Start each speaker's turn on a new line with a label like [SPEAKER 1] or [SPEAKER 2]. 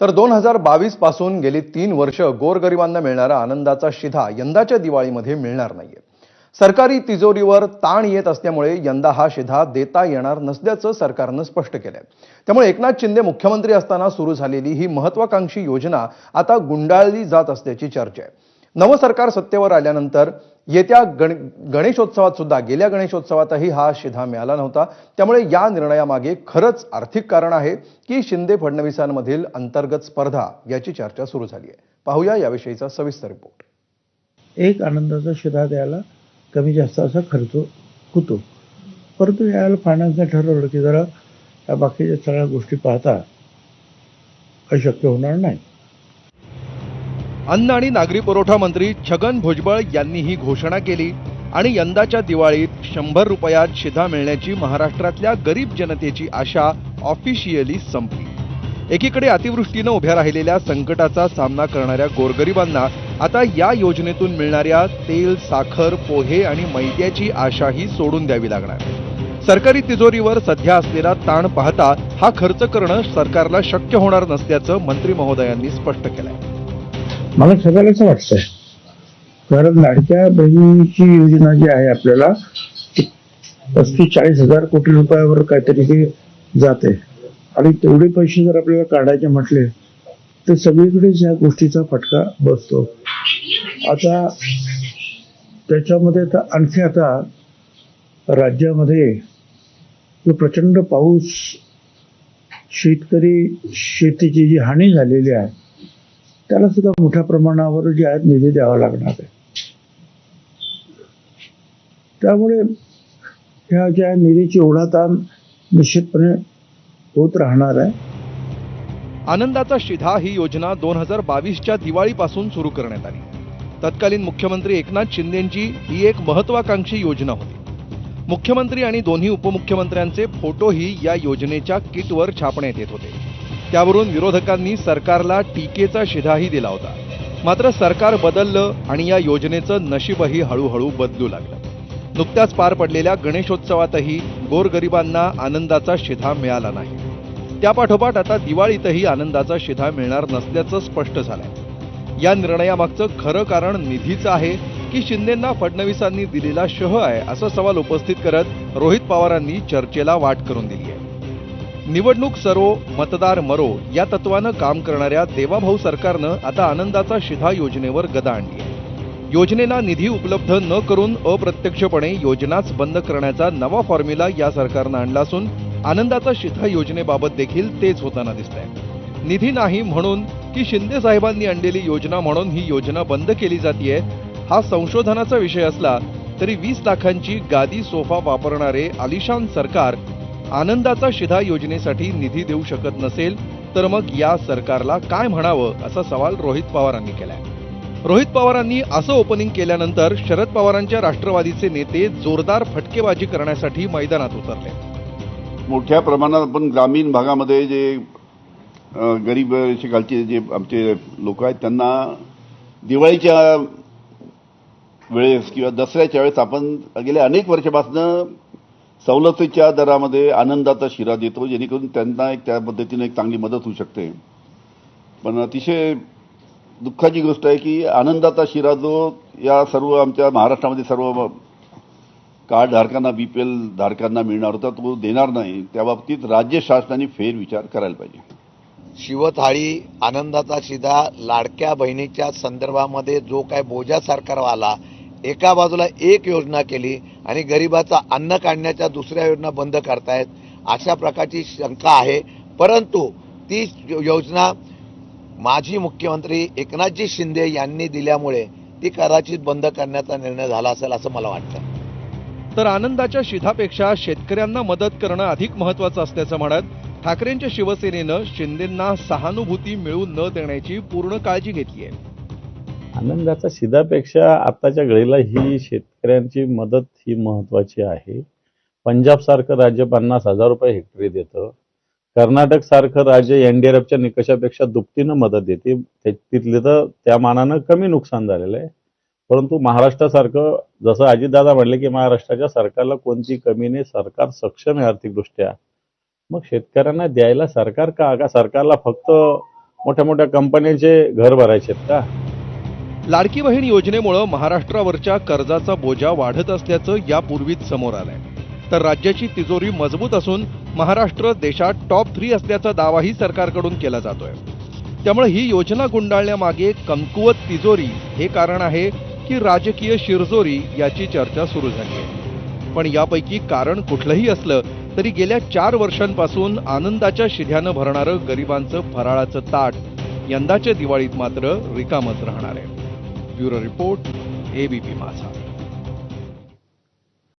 [SPEAKER 1] तर दोन हजार बावीसपासून गेली तीन वर्ष गोरगरिबांना मिळणारा आनंदाचा शिधा यंदाच्या दिवाळीमध्ये मिळणार नाहीये. सरकारी तिजोरीवर ताण येत असल्यामुळे यंदा हा शिधा देता येणार नसल्याचं सरकारनं स्पष्ट केलंय. त्यामुळे एकनाथ शिंदे मुख्यमंत्री असताना सुरू झालेली ही महत्वाकांक्षी योजना आता गुंडाळली जात असल्याची चर्चा आहे. नवं सरकार सत्तेवर आल्यानंतर येत्या गण गणेशोत्सवात सुद्धा गेल्या गणेशोत्सवातही हा शिधा मिळाला नव्हता. त्यामुळे या निर्णयामागे खरंच आर्थिक कारण आहे की शिंदे फडणवीसांमधील अंतर्गत स्पर्धा याची चर्चा सुरू झाली आहे. पाहूया याविषयीचा सविस्तर रिपोर्ट.
[SPEAKER 2] एक आनंदाचा शिधा द्यायला कमी जास्त असा खर्च होतो. परंतु यावेळेला फायनान्सने ठरवलं की जरा या बाकीच्या सगळ्या गोष्टी पाहता अशक्य होणार नाही.
[SPEAKER 1] अन्न आणि नागरी पुरवठा मंत्री छगन भुजबळ यांनी ही घोषणा केली आणि यंदाच्या दिवाळीत शंभर रुपयात शिधा मिळण्याची महाराष्ट्रातल्या गरीब जनतेची आशा ऑफिशियली संपली. एकीकडे अतिवृष्टीनं उभ्या राहिलेल्या संकटाचा सामना करणाऱ्या गोरगरिबांना आता या योजनेतून मिळणाऱ्या तेल साखर पोहे आणि मैद्याची आशाही सोडून द्यावी लागणार. सरकारी तिजोरीवर सध्या असलेला ताण पाहता हा खर्च करणं सरकारला शक्य होणार नसल्याचं मंत्री महोदयांनी स्पष्ट केलंय.
[SPEAKER 2] मला सगळ्याच वाटतंय. कारण लाडक्या बहिणीची योजना जी आहे आपल्याला पस्तीस चाळीस हजार कोटी रुपयावर काहीतरी ते जाते आणि तेवढे पैसे जर आपल्याला काढायचे म्हटले तर सगळीकडेच या गोष्टीचा फटका बसतो. आता त्याच्यामध्ये आता आणखी आता राज्यामध्ये जो प्रचंड पाऊस शेतकरी शेतीची जी हानी झालेली आहे त्याला सुद्धा मोठ्या प्रमाणावर जे आहेत निधी द्यावा लागणार आहे. त्यामुळे ह्या ज्या निधीची ओढाताण निश्चितपणे होत राहणार आहे.
[SPEAKER 1] आनंदाचा शिधा ही योजना दोन हजार बावीसच्या दिवाळीपासून सुरू करण्यात आली. तत्कालीन मुख्यमंत्री एकनाथ शिंदेची ही एक महत्वाकांक्षी योजना होती. मुख्यमंत्री आणि दोन्ही उपमुख्यमंत्र्यांचे फोटोही या योजनेच्या किटवर छापण्यात येत होते. त्यावरून विरोधकांनी सरकारला टीकेचा शिधाही दिला होता. मात्र सरकार बदललं आणि या योजनेचं नशीबही हळूहळू बदलू लागलं. नुकत्याच पार पडलेल्या गणेशोत्सवातही गोरगरिबांना आनंदाचा शिधा मिळाला नाही. त्यापाठोपाठ आता दिवाळीतही आनंदाचा शिधा मिळणार नसल्याचं स्पष्ट झालंय. या निर्णयामागचं खरं कारण निधीचं आहे की शिंदेंना फडणवीसांनी दिलेला शह आहे असा सवाल उपस्थित करत रोहित पवारांनी चर्चेला वाट करून दिली. निवडणूक सरो मतदार मरो या तत्वानं काम करणाऱ्या देवाभाऊ सरकारनं आता आनंदाचा शिधा योजनेवर गदा आणली आहे. योजनेला निधी उपलब्ध न करून अप्रत्यक्षपणे योजनाच बंद करण्याचा नवा फॉर्म्युला या सरकारनं आणला असून आनंदाचा शिधा योजनेबाबत देखील तेच होताना दिसतंय. निधी नाही म्हणून की शिंदे साहेबांनी आणलेली योजना म्हणून ही योजना बंद केली जातीये हा संशोधनाचा विषय असला तरी वीस लाखांची गादी सोफा वापरणारे आलिशान सरकार आनंदाचा शिधा योजनेसाठी निधी देऊ शकत नसेल तर मग या सरकारला काय म्हणावं असा सवाल रोहित पवारांनी केलाय. रोहित पवारांनी असं ओपनिंग केल्यानंतर शरद पवारांच्या राष्ट्रवादीचे नेते जोरदार फटकेबाजी करण्यासाठी मैदानात उतरले.
[SPEAKER 3] मोठ्या प्रमाणात आपण ग्रामीण भागामध्ये जे गरीब असे खालचे जे आमचे लोक आहेत त्यांना दिवाळीच्या वेळेस किंवा दसऱ्याच्या वेळेस आपण गेल्या अनेक वर्षापासून सवलतीच्या दरामध्ये आनंदाचा शिरा देतो जेणेकरून त्यांना एक त्या पद्धतीने एक चांगली मदत होऊ शकते. पण अतिशय दुःखाची गोष्ट आहे की आनंदाचा शिरा जो या सर्व आमच्या महाराष्ट्रामध्ये सर्व कार्ड धारकांना एल धारकांना मिळणार होता तो देणार नाही. त्या बाबतीत राज्य शासनाने फेरविचार करायला पाहिजे.
[SPEAKER 4] शिवथाळी आनंदाचा शिधा लाडक्या बहिणीच्या संदर्भामध्ये जो काय बोजा सरकार आला एका बाजूला एक योजना केली आणि गरिबाचा अन्न काढण्याच्या दुसऱ्या योजना बंद करतायत अशा प्रकारची शंका आहे. परंतु ती योजना माजी मुख्यमंत्री एकनाथजी शिंदे यांनी दिल्यामुळे ती कदाचित बंद करण्याचा निर्णय झाला असेल असं मला वाटतं.
[SPEAKER 1] तर आनंदाच्या शिधापेक्षा शेतकऱ्यांना मदत करणं अधिक महत्वाचं असल्याचं म्हणत ठाकरेंच्या शिवसेनेनं शिंदेंना सहानुभूती मिळू न देण्याची पूर्ण काळजी घेतली आहे.
[SPEAKER 5] आनंदाचा शिधापेक्षा आताच्या घडीला ही शेतकऱ्यांची मदत ही महत्वाची आहे. पंजाबसारखं राज्य पन्नास हजार रुपये हेक्टरी देतं. कर्नाटक सारखं राज्य एनडीआरएफच्या निकषापेक्षा दुपटीनं मदत देते. तिथले तर त्या मानानं कमी नुकसान झालेलं आहे. परंतु महाराष्ट्रासारखं जसं अजितदादा म्हणले की महाराष्ट्राच्या सरकारला कोणती कमी नाही सरकार सक्षम आहे आर्थिकदृष्ट्या. मग शेतकऱ्यांना द्यायला सरकार का का सरकारला फक्त मोठ्या मोठ्या कंपन्यांचे घर भरायचे आहेत का?
[SPEAKER 1] लाडकी बहीण योजनेमुळं महाराष्ट्रावरच्या कर्जाचा बोजा वाढत असल्याचं यापूर्वीच समोर आलंय. तर राज्याची तिजोरी मजबूत असून महाराष्ट्र देशात टॉप थ्री असल्याचा दावाही सरकारकडून केला जातोय. त्यामुळे ही योजना गुंडाळण्यामागे कमकुवत तिजोरी हे कारण आहे की राजकीय शिरजोरी याची चर्चा सुरू झाली आहे पण यापैकी कारण कुठलंही असलं तरी गेल्या चार वर्षांपासून आनंदाच्या शिध्यानं भरणारं गरिबांचं फराळाचं ताट यंदाच्या दिवाळीत मात्र रिकामच राहणार आहे. Bureau Report, ABP Matha.